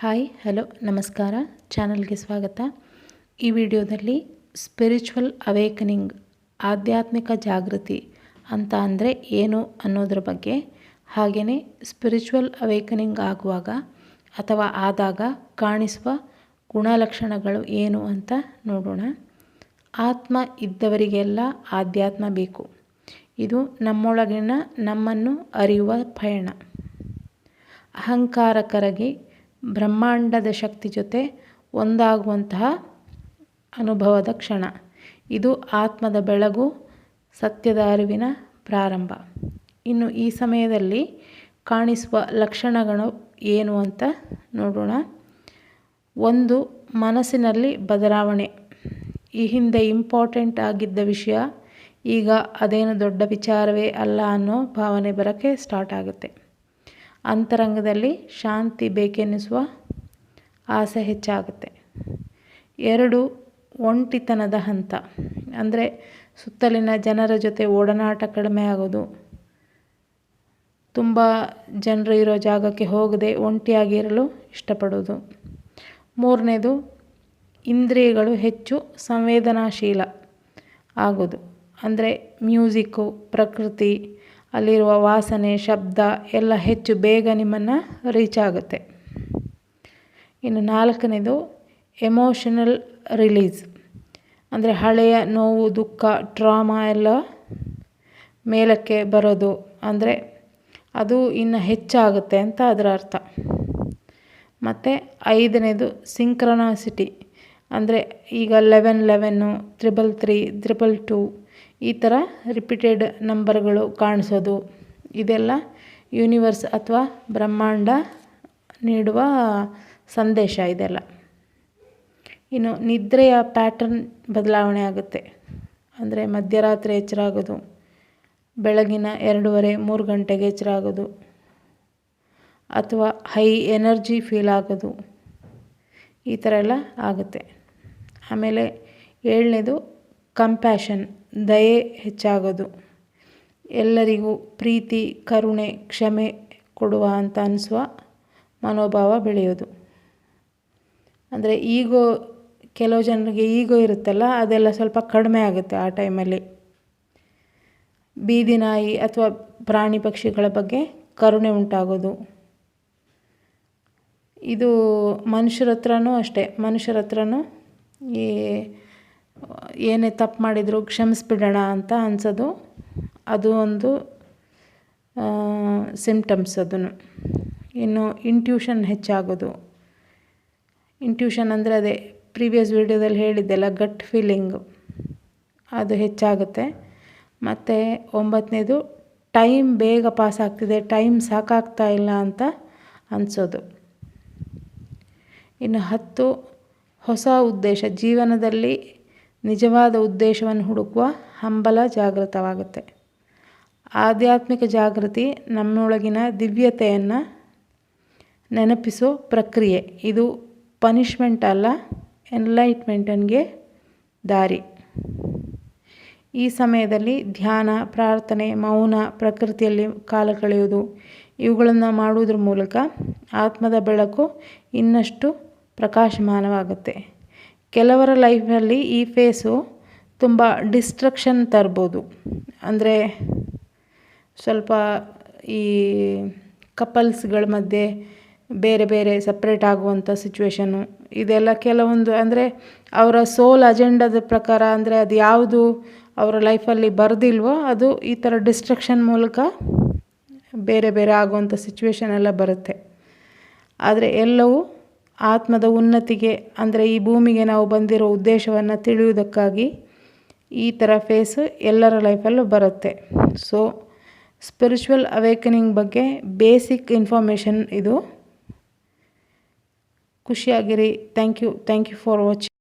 Hi, hello, ನಮಸ್ಕಾರ. ಚಾನಲ್ಗೆ ಸ್ವಾಗತ. ಈ ವಿಡಿಯೋದಲ್ಲಿ ಸ್ಪಿರಿಚುವಲ್ ಅವೇಕನಿಂಗ್ ಆಧ್ಯಾತ್ಮಿಕ ಜಾಗೃತಿ ಅಂತ ಅಂದರೆ ಏನು ಅನ್ನೋದ್ರ ಬಗ್ಗೆ ಹಾಗೆಯೇ ಸ್ಪಿರಿಚುವಲ್ ಅವೇಕನಿಂಗ್ ಆಗುವಾಗ ಅಥವಾ ಆದಾಗ ಕಾಣಿಸುವ ಗುಣಲಕ್ಷಣಗಳು ಏನು ಅಂತ ನೋಡೋಣ. ಆತ್ಮ ಇದ್ದವರಿಗೆಲ್ಲ ಆಧ್ಯಾತ್ಮ ಬೇಕು. ಇದು ನಮ್ಮೊಳಗಿನ ನಮ್ಮನ್ನು ಅರಿಯುವ ಪಯಣ. ಅಹಂಕಾರಕರಾಗಿ ಬ್ರಹ್ಮಾಂಡದ ಶಕ್ತಿ ಜೊತೆ ಒಂದಾಗುವಂತಹ ಅನುಭವದ ಕ್ಷಣ. ಇದು ಆತ್ಮದ ಬೆಳಗು, ಸತ್ಯದ ಅರಿವಿನ ಪ್ರಾರಂಭ. ಇನ್ನು ಈ ಸಮಯದಲ್ಲಿ ಕಾಣಿಸುವ ಲಕ್ಷಣಗಳು ಏನು ಅಂತ ನೋಡೋಣ. ಒಂದು, ಮನಸ್ಸಿನಲ್ಲಿ ಬದಲಾವಣೆ. ಈ ಹಿಂದೆ ಇಂಪಾರ್ಟೆಂಟ್ ಆಗಿದ್ದ ವಿಷಯ, ಈಗ ಅದೇನು ದೊಡ್ಡ ವಿಚಾರವೇ ಅಲ್ಲ ಅನ್ನೋ ಭಾವನೆ ಬರೋಕ್ಕೆ ಸ್ಟಾರ್ಟ್ ಆಗುತ್ತೆ. ಅಂತರಂಗದಲ್ಲಿ ಶಾಂತಿ ಬೇಕೆನಿಸುವ ಆಸೆ ಹೆಚ್ಚಾಗುತ್ತೆ. ಎರಡು, ಒಂಟಿತನದ ಹಂತ. ಅಂದರೆ ಸುತ್ತಲಿನ ಜನರ ಜೊತೆ ಒಡನಾಟ ಕಡಿಮೆ ಆಗೋದು. ತುಂಬ ಜನರು ಇರೋ ಜಾಗಕ್ಕೆ ಹೋಗದೆ ಒಂಟಿಯಾಗಿರಲು ಇಷ್ಟಪಡೋದು. ಮೂರನೇದು, ಇಂದ್ರಿಯಗಳು ಹೆಚ್ಚು ಸಂವೇದನಾಶೀಲ ಆಗೋದು. ಅಂದರೆ ಮ್ಯೂಸಿಕ್ಕು, ಪ್ರಕೃತಿ ಅಲ್ಲಿರುವ ವಾಸನೆ, ಶಬ್ದ ಎಲ್ಲ ಹೆಚ್ಚು ಬೇಗ ನಿಮ್ಮನ್ನು ರೀಚ್ ಆಗುತ್ತೆ. ಇನ್ನು ನಾಲ್ಕನೇದು ಎಮೋಷನಲ್ ರಿಲೀಸ್ ಅಂದರೆ ಹಳೆಯ ನೋವು, ದುಃಖ ಟ್ರಾಮಾ ಎಲ್ಲ ಮೇಲಕ್ಕೆ ಬರೋದು. ಅಂದರೆ ಅದು ಇನ್ನು ಹೆಚ್ಚಾಗುತ್ತೆ ಅಂತ ಅದರ ಅರ್ಥ. ಮತ್ತು ಐದನೇದು ಸಿಂಕ್ರನಾಸಿಟಿ ಅಂದರೆ ಈಗ eleven eleven triple three triple two ಈ ಥರ ರಿಪೀಟೆಡ್ ನಂಬರ್ಗಳು ಕಾಣಿಸೋದು. ಇದೆಲ್ಲ ಯೂನಿವರ್ಸ್ ಅಥವಾ ಬ್ರಹ್ಮಾಂಡ ನೀಡುವ ಸಂದೇಶ ಇದೆಲ್ಲ. ಇನ್ನು ನಿದ್ರೆಯ ಪ್ಯಾಟರ್ನ್ ಬದಲಾವಣೆ ಆಗುತ್ತೆ. ಅಂದರೆ ಮಧ್ಯರಾತ್ರಿ ಎಚ್ಚರ ಆಗೋದು ಬೆಳಗಿನ ಎರಡೂವರೆ, ಮೂರು ಗಂಟೆಗೆ ಎಚ್ಚರ ಆಗೋದು ಅಥವಾ ಹೈ ಎನರ್ಜಿ ಫೀಲ್ ಆಗೋದು. ಈ ಥರ ಎಲ್ಲ ಆಗುತ್ತೆ. ಆಮೇಲೆ ಏಳನೇದು ಕಂಪ್ಯಾಷನ್ ದಯೆ ಹೆಚ್ಚಾಗೋದು. ಎಲ್ಲರಿಗೂ ಪ್ರೀತಿ, ಕರುಣೆ, ಕ್ಷಮೆ ಕೊಡುವ ಅಂತ ಅನಿಸುವ ಮನೋಭಾವ ಬೆಳೆಯೋದು. ಅಂದರೆ ಈಗೋ, ಕೆಲವು ಜನರಿಗೆ ಈಗೋ ಇರುತ್ತಲ್ಲ, ಅದೆಲ್ಲ ಸ್ವಲ್ಪ ಕಡಿಮೆ ಆಗುತ್ತೆ ಆ ಟೈಮಲ್ಲಿ. ಬೀದಿ ನಾಯಿ ಅಥವಾ ಪ್ರಾಣಿ ಪಕ್ಷಿಗಳ ಬಗ್ಗೆ ಕರುಣೆ ಉಂಟಾಗೋದು. ಇದು ಮನುಷ್ಯರ ಹತ್ರನೂ ಅಷ್ಟೇ, ಮನುಷ್ಯರ ಹತ್ರನೂ ಈ ಏನೇ ತಪ್ಪು ಮಾಡಿದರೂ ಕ್ಷಮಿಸ್ಬಿಡೋಣ ಅಂತ ಅನ್ಸೋದು. ಅದು ಒಂದು ಸಿಮ್ಟಮ್ಸ್ ಅದನ್ನು ಇನ್ನು ಇಂಟ್ಯೂಷನ್ ಹೆಚ್ಚಾಗೋದು. ಇಂಟ್ಯೂಷನ್ ಅಂದರೆ ಅದೇ ಪ್ರೀವಿಯಸ್ ವೀಡಿಯೋದಲ್ಲಿ ಹೇಳಿದ್ದೆಲ್ಲ ಗಟ್ ಫೀಲಿಂಗು ಅದು ಹೆಚ್ಚಾಗುತ್ತೆ. ಮತ್ತು ಒಂಬತ್ತನೇದು ಟೈಮ್ ಬೇಗ ಪಾಸ್ ಆಗ್ತಿದೆ ಟೈಮ್ ಸಾಕಾಗ್ತಾ ಇಲ್ಲ ಅಂತ ಅನಿಸೋದು. ಇನ್ನು ಹತ್ತು, ಹೊಸ ಉದ್ದೇಶ, ಜೀವನದಲ್ಲಿ ನಿಜವಾದ ಉದ್ದೇಶವನ್ನು ಹುಡುಕುವ ಹಂಬಲ ಜಾಗೃತವಾಗುತ್ತೆ. ಆಧ್ಯಾತ್ಮಿಕ ಜಾಗೃತಿ ನಮ್ಮೊಳಗಿನ ದಿವ್ಯತೆಯನ್ನು ನೆನಪಿಸೋ ಪ್ರಕ್ರಿಯೆ. ಇದು ಪನಿಷ್ಮೆಂಟ್ ಅಲ್ಲ ಎನ್ಲೈಟ್ಮೆಂಟನ್ಗೆ ದಾರಿ. ಈ ಸಮಯದಲ್ಲಿ ಧ್ಯಾನ, ಪ್ರಾರ್ಥನೆ, ಮೌನ, ಪ್ರಕೃತಿಯಲ್ಲಿ ಕಾಲ ಕಳೆಯುವುದು, ಇವುಗಳನ್ನು ಮಾಡುವುದರ ಮೂಲಕ ಆತ್ಮದ ಬೆಳಕು ಇನ್ನಷ್ಟು ಪ್ರಕಾಶಮಾನವಾಗುತ್ತೆ. ಕೆಲವರ ಲೈಫಲ್ಲಿ ಈ ಫೇಸು ತುಂಬ ಡಿಸ್ಟ್ರಕ್ಷನ್ ತರ್ಬೋದು. ಅಂದರೆ ಸ್ವಲ್ಪ ಈ ಕಪಲ್ಸ್ಗಳ ಮಧ್ಯೆ ಬೇರೆ ಬೇರೆ ಸಪ್ರೇಟ್ ಆಗುವಂಥ ಸಿಚುವೇಶನ್ನು ಇದೆಲ್ಲ ಕೆಲವೊಂದು ಅಂದರೆ ಅವರ ಸೋಲ್ ಅಜೆಂಡದ ಪ್ರಕಾರ ಅಂದರೆ ಅದು ಯಾವುದು ಅವರ ಲೈಫಲ್ಲಿ ಬರೆದಿಲ್ವೋ ಅದು ಈ ಥರ ಡಿಸ್ಟ್ರಕ್ಷನ್ ಮೂಲಕ ಬೇರೆ ಬೇರೆ ಆಗುವಂಥ ಸಿಚುವೇಶನ್ ಎಲ್ಲ ಬರುತ್ತೆ. ಆದರೆ ಎಲ್ಲವೂ ಆತ್ಮದ ಉನ್ನತಿಗೆ, ಅಂದರೆ ಈ ಭೂಮಿಗೆ ನಾವು ಬಂದಿರೋ ಉದ್ದೇಶವನ್ನು ತಿಳಿಯುವುದಕ್ಕಾಗಿ ಈ ಥರ ಫೇಸ್ ಎಲ್ಲರ ಲೈಫಲ್ಲೂ ಬರುತ್ತೆ. ಸೊ ಸ್ಪಿರಿಚುವಲ್ ಅವೇಕನಿಂಗ್ ಬಗ್ಗೆ ಬೇಸಿಕ್ ಇನ್ಫಾರ್ಮೇಷನ್ ಇದು. ಖುಷಿಯಾಗಿರಿ. Thank you thank you for watching